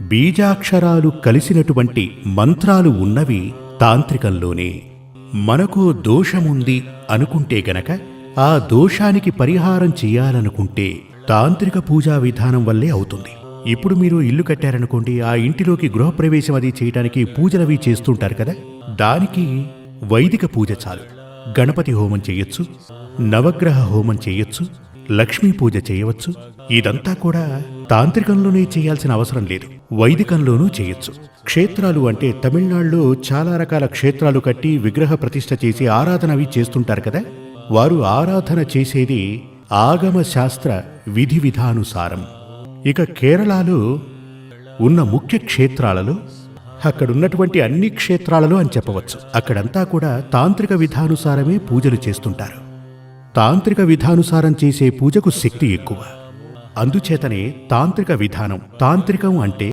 బీజాక్షరాలు కలిసినటువంటి మంత్రాలు ఉన్నవి తాంత్రికంలోనే. మనకు దోషముంది అనుకుంటే గనక ఆ దోషానికి పరిహారం చేయాలనుకుంటే తాంత్రిక పూజా విధానం వల్లే అవుతుంది. ఇప్పుడు మీరు ఇల్లు కట్టారనుకోండి ఆ ఇంటిలోకి గృహప్రవేశం అది చేయడానికి పూజలవి చేస్తుంటారు కదా? దానికి వైదిక పూజ చాలు. గణపతి హోమం చేయొచ్చు నవగ్రహ హోమం చేయొచ్చు లక్ష్మీ పూజ చేయవచ్చు. ఇదంతా కూడా తాంత్రికంలోనే చేయాల్సిన అవసరం లేదు. వైదికంలోనూ చేయొచ్చు. క్షేత్రాలు అంటే తమిళనాడులో చాలా రకాల క్షేత్రాలు కట్టి విగ్రహ ప్రతిష్ఠ చేసి ఆరాధన అవి చేస్తుంటారు కదా? వారు ఆరాధన చేసేది ఆగమ శాస్త్ర విధి విధానుసారం. ఇక కేరళలో ఉన్న ముఖ్య క్షేత్రాలలో అక్కడున్నటువంటి అన్ని క్షేత్రాలలో అని చెప్పవచ్చు. అక్కడంతా కూడా తాంత్రిక విధానుసారమే పూజలు చేస్తుంటారు. తాంత్రిక విధానుసారం చేసే పూజకు శక్తి ఎక్కువ. అందుచేతనే తాంత్రిక విధానం. తాంత్రికం అంటే